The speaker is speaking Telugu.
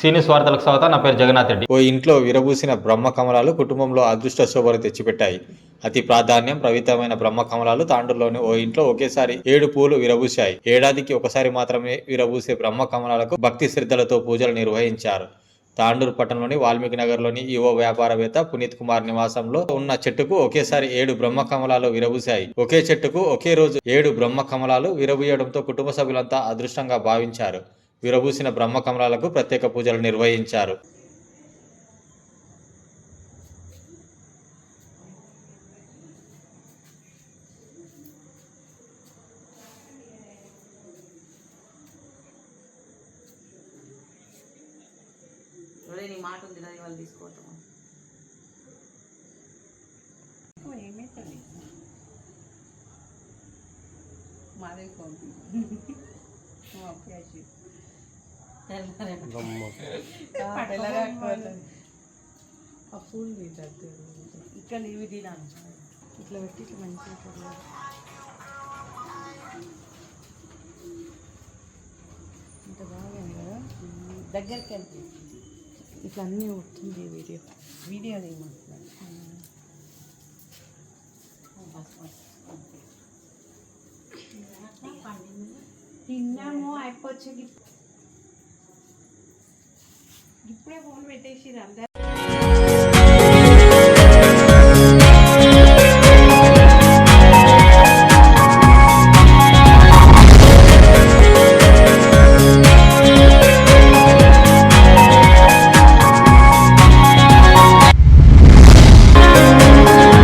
సీనియస్ వార్తలకు స్వాగతం నా పేరు జగన్నాథ్ రెడ్డి. ఓ ఇంట్లో విరబూసిన బ్రహ్మ కమలాలు కుటుంబంలో అదృష్ట శోభను తెచ్చిపెట్టాయి. అతి ప్రాధాన్యం ప్రవితమైన బ్రహ్మ కమలాలు తాండూరులోని ఓ ఇంట్లో ఒకేసారి ఏడు పూలు విరబూశాయి. ఏడాదికి ఒకసారి మాత్రమే విరబూసే బ్రహ్మ కమలాలకు భక్తి శ్రద్ధలతో పూజలు నిర్వహించారు. తాండూరు పట్టణంలోని వాల్మీకి నగర్లోని యువ వ్యాపారవేత్త పునీత్ కుమార్ నివాసంలో ఉన్న చెట్టుకు ఒకేసారి ఏడు బ్రహ్మ కమలాలు విరబూశాయి. ఒకే చెట్టుకు ఒకే రోజు ఏడు బ్రహ్మ కమలాలు విరబూయడంతో కుటుంబ సభ్యులంతా అదృష్టంగా భావించారు. విరబూసిన బ్రహ్మ కమలాలకు ప్రత్యేక పూజలు నిర్వహించారు. నీ మాట ఉంది కదా ఇవాళ తీసుకోవటం. మాదే అచ్చి తెల్లగా ఆ పూలు తీసేది ఇక్కడ ఇవి తినాను ఇట్లా పెట్టి ఇట్లా మంచిగా ఇట్లా ఇంత బాగుంది కదా దగ్గరికి వెళ్తే ఇట్లా అన్నీ వస్తుంది వీడియో వీడియో తీయమంటున్నాను తిన్నాము అయిపోవచ్చు అప్పుడే ఫోన్ పెట్టేసిరు అందరు.